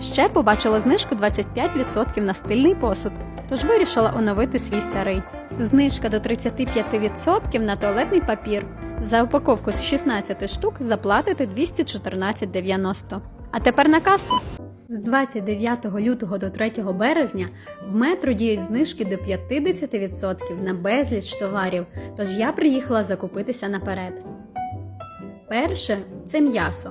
Ще побачила знижку 25% на стильний посуд, тож вирішила оновити свій старий. Знижка до 35% на туалетний папір. За упаковку з 16 штук заплатите 214,90. А тепер на касу. З 29 лютого до 3 березня в метро діють знижки до 50% на безліч товарів, тож я приїхала закупитися наперед. Перше це м'ясо.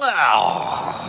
Wow.